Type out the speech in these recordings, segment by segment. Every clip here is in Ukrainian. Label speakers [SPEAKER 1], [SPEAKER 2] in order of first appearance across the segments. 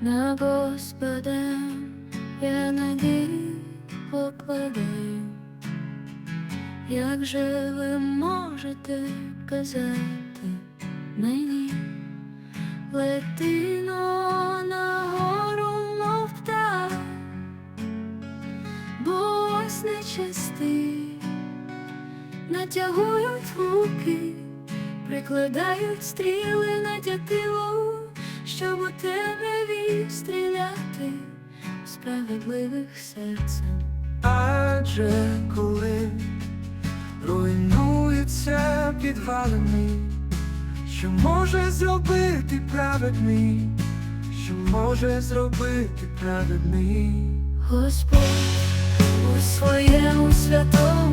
[SPEAKER 1] на Господа я надію покладаю. Як же ви можете казати мені, летино на гору, мов птах, бо ось нечисти натягують луки, прикладають стріли на тятиву, щоб у тебе стріляти справедливих серцем.
[SPEAKER 2] Адже коли руйнується підвалений, що може зробити праведний, що може зробити праведний,
[SPEAKER 1] Господь у своєму святому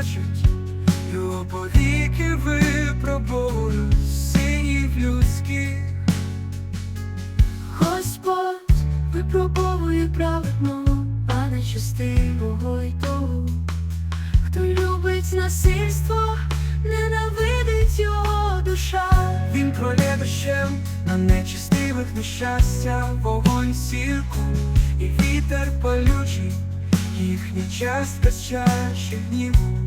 [SPEAKER 2] очі бачать, його повіки випробують синів людських.
[SPEAKER 1] Господь випробовує праведного, а нечестивого й того, хто любить насильство, ненавидить його душа.
[SPEAKER 2] Він пролє дощем на нечистивих нещастя, вогонь сірку і вітер палючий, частка з чаші гніву.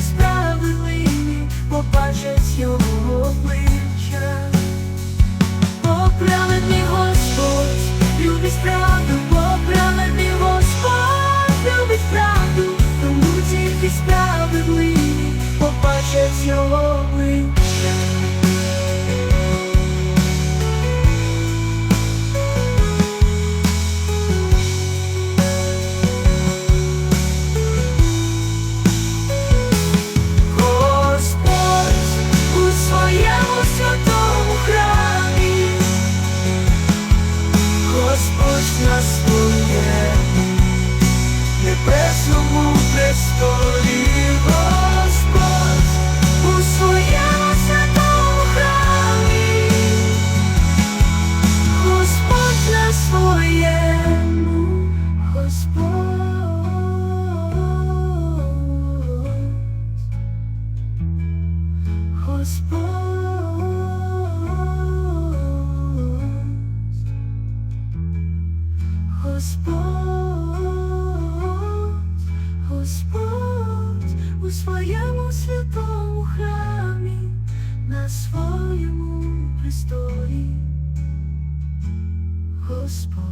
[SPEAKER 1] Тільки справедливі побачать його обличчя. Бо праведний Господь любить правду, бо праведний Господь любить правду, тому тільки справедливі побачать його обличчя. Святому храмі,
[SPEAKER 2] Господь на своєму небесному престолі,
[SPEAKER 1] Господь у своєму святому храмі, Господь на своєму, Господь. Господь, своєму престолі, Господь.